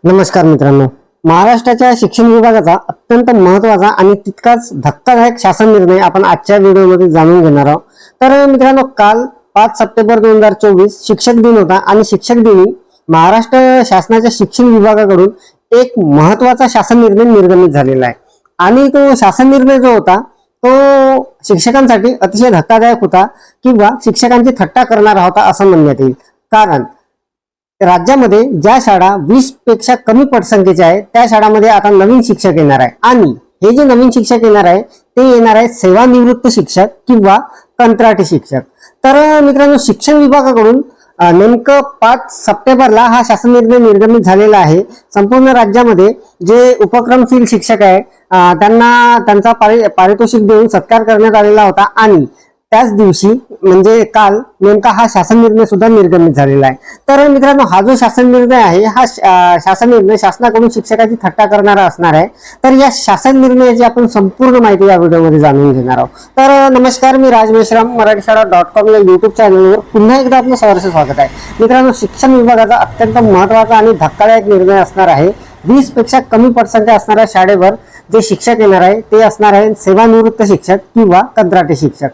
नमस्कार मित्रांनो. महाराष्ट्राच्या शिक्षण विभागाचा अत्यंत महत्त्वाचा आणि तितकाच धक्कादायक शासन निर्णय आपण आजच्या व्हिडिओमध्ये जाणून घेणार आहोत. तर मित्रांनो काल पाच सप्टेंबर दोन हजार चोवीस शिक्षक दिन होता आणि शिक्षक दिनी महाराष्ट्र शासनाच्या शिक्षण विभागाकडून एक महत्त्वाचा शासन निर्णय निर्गमित झालेला आहे. आणि तो शासन निर्णय जो होता तो शिक्षकांसाठी अतिशय धक्कादायक होता किंवा शिक्षकांची थट्टा करणारा होता असं म्हणण्यात येईल. कारण राज्यामध्ये ज्या शाळा वीसपेक्षा कमी पटसंख्येच्या आहेत त्या शाळांमध्ये आता नवीन शिक्षक येणार आहे. आणि हे जे नवीन शिक्षक येणार आहे ते येणार आहे सेवानिवृत्त शिक्षक किंवा कंत्राटी शिक्षक. तर मित्रांनो शिक्षण विभागाकडून नेमकं पाच सप्टेंबरला हा शासन निर्णय निर्गमित झालेला आहे. संपूर्ण राज्यामध्ये जे उपक्रमशील शिक्षक आहे त्यांना त्यांचा पारितोषिक देऊन सत्कार करण्यात आलेला होता. आणि त्याच दिवशी म्हणजे काल नेमका हा शासन निर्णय सुद्धा निर्गमित झालेला आहे. तर मित्रांनो हा जो शासन निर्णय आहे हा शासन निर्णय शासनाकडून शिक्षकाची थट्टा करणारा असणार आहे. तर या शासन निर्णयाची आपण संपूर्ण माहिती या व्हिडिओमध्ये जाणून घेणार आहोत. तर नमस्कार मी राज मेश्राम मराठी शाळा डॉट कॉम या युट्यूब चॅनलवर पुन्हा एकदा आपलं सहर्ष स्वागत आहे. मित्रांनो शिक्षण विभागाचा अत्यंत महत्त्वाचा आणि धक्कादायक निर्णय असणार आहे. वीसपेक्षा कमी पटसंख्या असणाऱ्या शाळेवर जे शिक्षक येणार आहे ते असणार आहे सेवानिवृत्त शिक्षक किंवा कंत्राटी शिक्षक.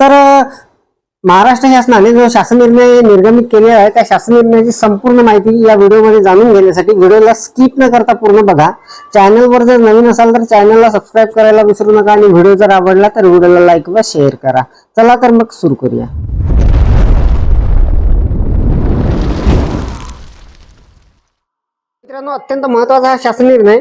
तर महाराष्ट्र शासनाने जो शासन निर्णय निर्गमित केलेला आहे त्या शासन निर्णयाची संपूर्ण माहिती या व्हिडिओमध्ये जाणून घेण्यासाठी व्हिडिओला स्किप न करता पूर्ण बघा. चॅनलवर जर नवीन असाल तर चॅनलला सबस्क्राईब करायला विसरू नका आणि व्हिडिओ जर आवडला तर व्हिडिओला लाईक व शेअर करा. चला तर मग सुरू करूया. मित्रांनो अत्यंत महत्त्वाचा हा शासन निर्णय.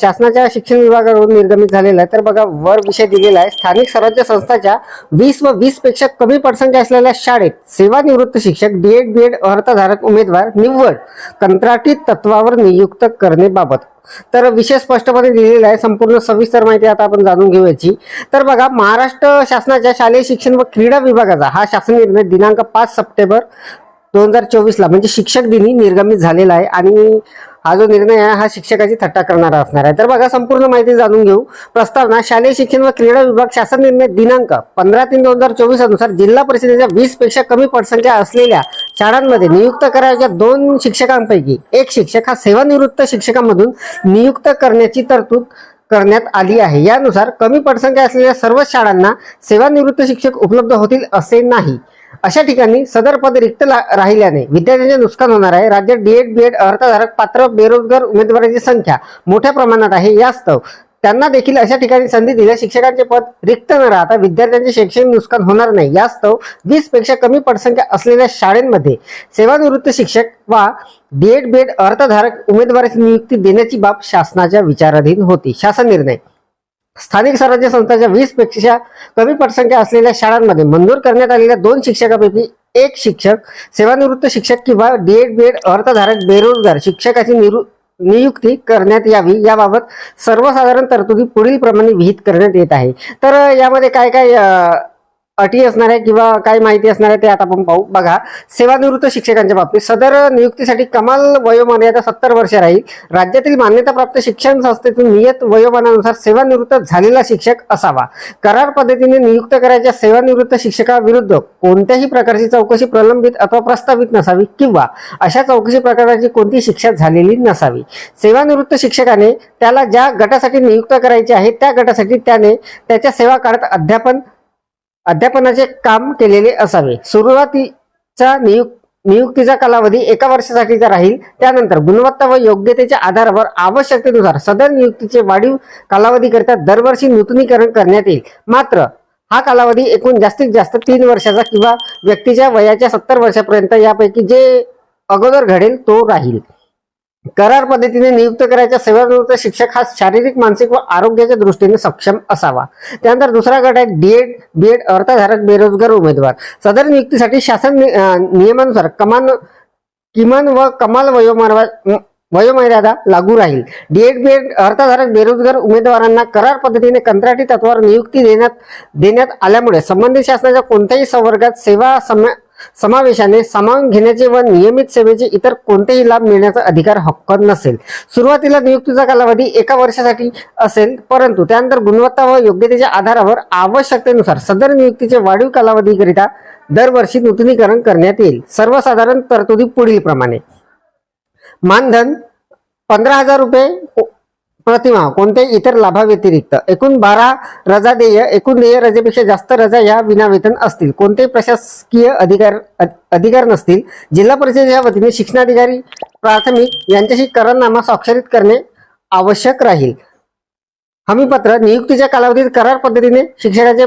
शासनाच्या शिक्षण विभागाकडून निर्गमित झालेला आहे. तर बघा वर विषय दिलेला आहे. स्थानिक स्वराज्य संस्थाच्या वीस व वीसपेक्षा कमी पर्सेंट असलेल्या शाळेत सेवानिवृत्त शिक्षक डीएड बीएड अर्थधारक उमेदवार निव्वळ कंत्राटी तत्वावर नियुक्त करण्याबाबत. तर विषय स्पष्टपणे दिलेला आहे. संपूर्ण सविस्तर माहिती आता आपण जाणून घेऊयाची. तर बघा महाराष्ट्र शासनाच्या शालेय शिक्षण व क्रीडा विभागाचा हा शासन निर्णय दिनांक पाच सप्टेंबर दोन हजार चोवीसला म्हणजे शिक्षक दिनी निर्गमित झालेला आहे. आणि हा जो निर्णय आहे हा शिक्षकाची थट्टा करणारा असणार आहे. तर बघा संपूर्ण माहिती जाणून घेऊ. प्रस्तावना शालेय शिक्षण व क्रीडा विभाग शासन निर्णय दिनांक पंधरा तीन दोन हजार चोवीस अनुसार जिल्हा परिषदेच्या वीसपेक्षा कमी पटसंख्या असलेल्या शाळांमध्ये नियुक्त करायच्या दोन शिक्षकांपैकी एक शिक्षक हा सेवानिवृत्त शिक्षकांमधून नियुक्त करण्याची तरतूद करण्यात आली आहे. यानुसार कमी पटसंख्या असलेल्या सर्व शाळांना सेवानिवृत्त शिक्षक उपलब्ध होतील असे नाही. अशा ठिकाणी सदर पद रिक्त राहिल्याने विद्यार्थ्यांचे नुकसान होणार आहे. राज्यात डीएड बीएड अर्थधारक पात्र बेरोजगार उमेदवारांची संख्या मोठ्या प्रमाणात आहे. यास्तव त्यांना देखील अशा ठिकाणी संधी दिल्या. शिक्षकांचे पद रिक्त न राहता विद्यार्थ्यांचे शैक्षणिक नुकसान होणार नाही. यास्तव वीसपेक्षा कमी पटसंख्या असलेल्या शाळेमध्ये सेवानिवृत्त शिक्षक वा डीएड बीएड अर्थधारक उमेदवाराची नियुक्ती देण्याची बाब शासनाच्या विचाराधीन होती. शासन निर्णय स्थानिक स्वराज्य संस्थांच्या वीसपेक्षा कमी पटसंख्या असलेल्या शाळांमध्ये मंजूर करण्यात आलेल्या दोन शिक्षकापैकी एक शिक्षक सेवानिवृत्त शिक्षक किंवा डीएड बीएड अर्थधारक बेरोजगार शिक्षकाची निरु नियुक्ती करण्यात यावी. याबाबत सर्वसाधारण तरतुदी पुढील प्रमाणे विहित करण्यात येत आहे. तर यामध्ये काय काय अटी असणार आहे किंवा काय माहिती असणार आहे ते आता आपण पाहू. बघा सेवानिवृत्त शिक्षकांच्या बाबतीत सदर नियुक्तीसाठी कमाल वयोमर्यादा सत्तर वर्ष राहील. राज्यातील मान्यताप्राप्त शिक्षण संस्थेतून नियत वयोमानानुसार सेवानिवृत्त झालेला शिक्षक असावा. करार पद्धतीने नियुक्त करायच्या सेवानिवृत्त शिक्षकाविरुद्ध कोणत्याही प्रकारची चौकशी प्रलंबित अथवा प्रस्तावित नसावी किंवा अशा चौकशी प्रकाराची कोणती शिक्षा झालेली नसावी. सेवानिवृत्त शिक्षकाने त्याला ज्या गटासाठी नियुक्त करायचे आहे त्या गटासाठी त्याने त्याच्या सेवा काळात अध्यापन अध्यापनाचे काम केलेले असावे. सुरुवातीचा नियुक्त नियुक्तीचा कालावधी एका वर्षासाठीचा राहील. त्यानंतर गुणवत्ता व योग्यतेच्या आधारावर आवश्यकतेनुसार सदर नियुक्तीचे वाढीव कालावधीकरिता दरवर्षी नूतनीकरण करण्यात येईल. मात्र हा कालावधी एकूण जास्तीत जास्त तीन वर्षाचा किंवा व्यक्तीच्या वयाच्या सत्तर वर्षापर्यंत यापैकी जे अगोदर घडेल तो राहील. करार पद्धतीने नियुक्त करायच्या सेवानिवृत्त शिक्षक हा शारीरिक मानसिक व आरोग्याच्या दृष्टीने सक्षम असावा. त्यानंतर दुसरा गट आहे डीएड बीएड अर्थधारक बेरोजगार उमेदवार. सदर नियुक्तीसाठी शासन नि- नियमानुसार कमान किमान व कमाल वयोमर्या वयोमर्यादा लागू राहील. डीएड बीएड अर्थधारक बेरोजगार उमेदवारांना करार पद्धतीने कंत्राटी तत्वावर नियुक्ती देण्यात देण्यात आल्यामुळे संबंधित शासनाच्या कोणत्याही संवर्गात सेवा सम समावेशाने सामावून घेण्याचे व नियमित सेवेचे इतर कोणतेही लाभ मिळण्याचा अधिकार हक्क नसेल. सुरुवातीला नियुक्तीचा कालावधी एका वर्षासाठी असेल परंतु त्यानंतर गुणवत्ता व योग्यतेच्या आधारावर आवश्यकतेनुसार सदर नियुक्तीचे वाढीव कालावधीकरिता दरवर्षी नूतनीकरण करण्यात येईल. सर्वसाधारण तरतुदी पुढील प्रमाणे मानधन पंधरा हजार रुपये प्रतिमा प्रतिमाह कोणत्याही इतर लाभाव्यतिरिक्त. एकूण बारा रजा देय एकूण देय रजेपेक्षा जास्त रजा या विनावेतन असतील. कोणतेही प्रशासकीय अधिकार अधिकार नसतील. जिल्हा परिषदेच्या वतीने शिक्षणाधिकारी प्राथमिक यांच्याशी करारनामा स्वाक्षरित करणे आवश्यक राहील. हमीपत्र नियुक्तीच्या कालावधीत करार पद्धतीने शिक्षकाचे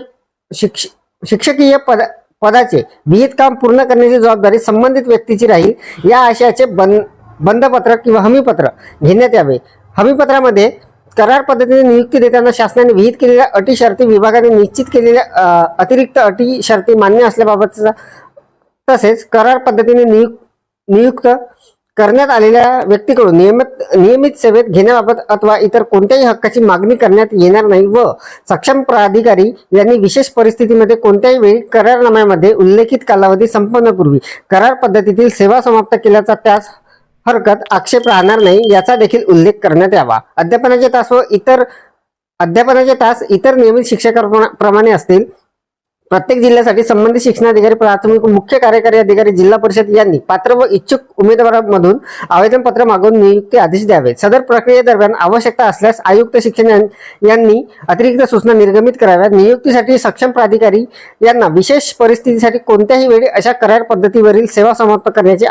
शिक्ष शिक्षकीय पद पदाचे विहित काम पूर्ण करण्याची जबाबदारी संबंधित व्यक्तीची राहील. या आशयाचे बंद बंदपत्र किंवा हमीपत्र घेण्यात यावे. हमीपत्रामध्ये करार पद्धतीने नियुक्ती देताना शासनाने विहित केलेल्या अटी शर्ती विभागाने निश्चित केलेल्या अतिरिक्त अटी शर्ती मान्य असल्याबाबतचा तसेच करार पद्धतीने नियुक्त नियुक्त करण्यात आलेल्या व्यक्तीकडून नियमित नियमित सेवेत घेण्याबाबत अथवा इतर कोणत्याही हक्काची मागणी करण्यात येणार नाही व सक्षम प्राधिकारी यांनी विशेष परिस्थितीमध्ये कोणत्याही वेळी करारनाम्यामध्ये उल्लेखित कालावधी संपन्नपूर्वी करार पद्धतीतील सेवा समाप्त केल्याचा त्यास हरकत आक्षेप राहणार नाही याचा देखील उल्लेख करण्यात यावा. अध्यापनाचे तास व इतर अध्यापनाचे तास इतर नियमित शिक्षकाप्रमाणे असतील. प्रत्येक जिल्ह्यासाठी संबंधित शिक्षणाधिकारी प्राथमिक मुख्य कार्यकारी अधिकारी जिल्हा परिषद यांनी पात्र व इच्छुक उमेदवारांमधून आवेदनपत्र मागून नियुक्ती आदेश द्यावे. सदर प्रक्रियेदरम्यान आवश्यकता असल्यास आयुक्त शिक्षण यांनी अतिरिक्त सूचना निर्गमित कराव्यात. नियुक्तीसाठी सक्षम प्राधिकारी यांना विशेष परिस्थितीसाठी कोणत्याही वेळी अशा करार पद्धतीवरील सेवा समाप्त करण्याचे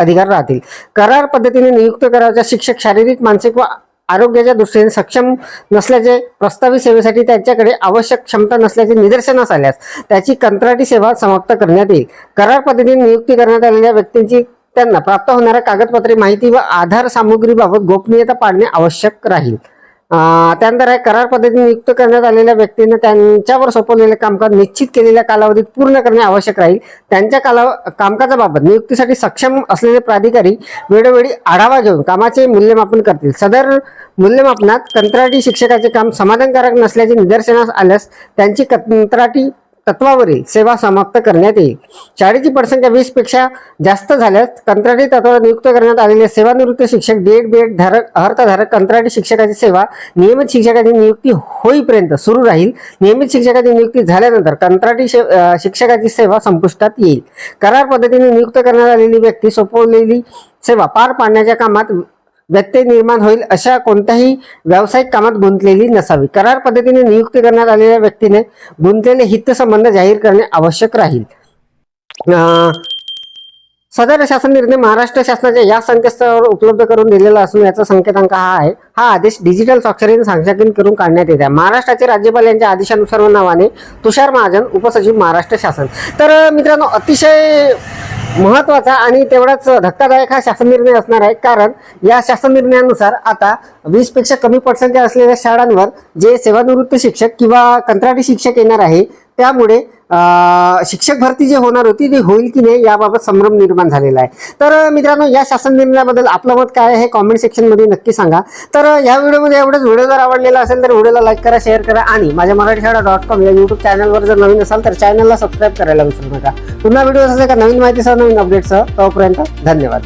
अधिकार राहतील. करार पद्धतीने नियुक्त करावयाच्या शिक्षक शारीरिक मानसिक व आरोग्याच्या दृष्टीने सक्षम नसल्याचे प्रस्तावित सेवेसाठी त्यांच्याकडे आवश्यक क्षमता नसल्याचे निदर्शनास आल्यास त्याची कंत्राटी सेवा समाप्त करण्यात येईल. करार पद्धतीने नियुक्ती करण्यात आलेल्या व्यक्तींची त्यांना प्राप्त होणाऱ्या कागदपत्रे माहिती व आधार सामुग्रीबाबत गोपनीयता पाळणे आवश्यक राहील. त्यानंतर आहे करार पद्धतीने नियुक्त करण्यात आलेल्या व्यक्तींना त्यांच्यावर सोपवलेले कामकाज निश्चित केलेल्या कालावधीत पूर्ण करणे आवश्यक राहील. त्यांच्या काला कामकाजाबाबत नियुक्तीसाठी सक्षम असलेले प्राधिकारी वेळोवेळी आढावा घेऊन कामाचे मूल्यमापन करतील. सदर मूल्यमापनात कंत्राटी शिक्षकाचे काम समाधानकारक नसल्याचे निदर्शनास आल्यास त्यांची कंत्राटी तत्वावरील सेवा समाप्त करण्यात येईल. शाळेची पटसंख्या वीसपेक्षा जास्त झाल्यास कंत्राटी तत्वावर नियुक्त करण्यात आलेले सेवानिवृत्त शिक्षक डीएड बीएड धारक अर्थधारक कंत्राटी शिक्षकाची सेवा नियमित शिक्षकाची नियुक्ती होईपर्यंत सुरू राहील. नियमित शिक्षकाची नियुक्ती झाल्यानंतर कंत्राटी शे- शिक्षकाची सेवा संपुष्टात येईल. करार पद्धतीने नियुक्त करण्यात आलेली व्यक्ती सोपवलेली सेवा पार पाडण्याच्या कामात व्यत्यय निर्माण होईल अशा कोणत्याही व्यावसायिक कामात गुंतलेली नसावी. करार पद्धतीने नियुक्ती करण्यात आलेल्या व्यक्तीने गुंतलेले हितसंबंध जाहीर करणे आवश्यक राहील. सदर शासन निर्णय महाराष्ट्र शासनाच्या या संकेतस्थळावर उपलब्ध करून दिलेला असून याचा संकेतांक हा आहे. हा आदेश डिजिटल स्वाक्षरीने संक्षेपित करून काढण्यात येत आहे. महाराष्ट्राचे राज्यपाल यांच्या आदेशानुसार नावाने तुषार महाजन उपसचिव महाराष्ट्र शासन. तर मित्रांनो अतिशय महत्त्वाचा आणि तेवढाच धक्कादायक हा शासन निर्णय असणार आहे. कारण या शासन निर्णयानुसार आता वीसपेक्षा कमी पटसंख्या असलेल्या शाळांवर जे सेवानिवृत्त शिक्षक किंवा कंत्राटी शिक्षक येणार आहे त्यामुळे शिक्षक भरती जी होणार होती ती होईल की नाही याबाबत संभ्रम निर्माण झालेला आहे. तर मित्रांनो या शासन निर्णयाबद्दल आपलं मत काय आहे? कॉमेंट सेक्शनमध्ये नक्की सांगा. तर या व्हिडिओमध्ये एवढंच. व्हिडिओ जर आवडलेला असेल तर व्हिडिओला लाईक करा शेअर करा आणि माझ्या मराठी शाळा डॉट कॉम या युट्यूब चॅनलवर जर नवीन असाल तर चॅनलला सबस्क्राईब करायला विसरू नका. पुन्हा व्हिडिओ असेल का नवीन माहितीसह नवीन अपडेटसह तोपर्यंत धन्यवाद.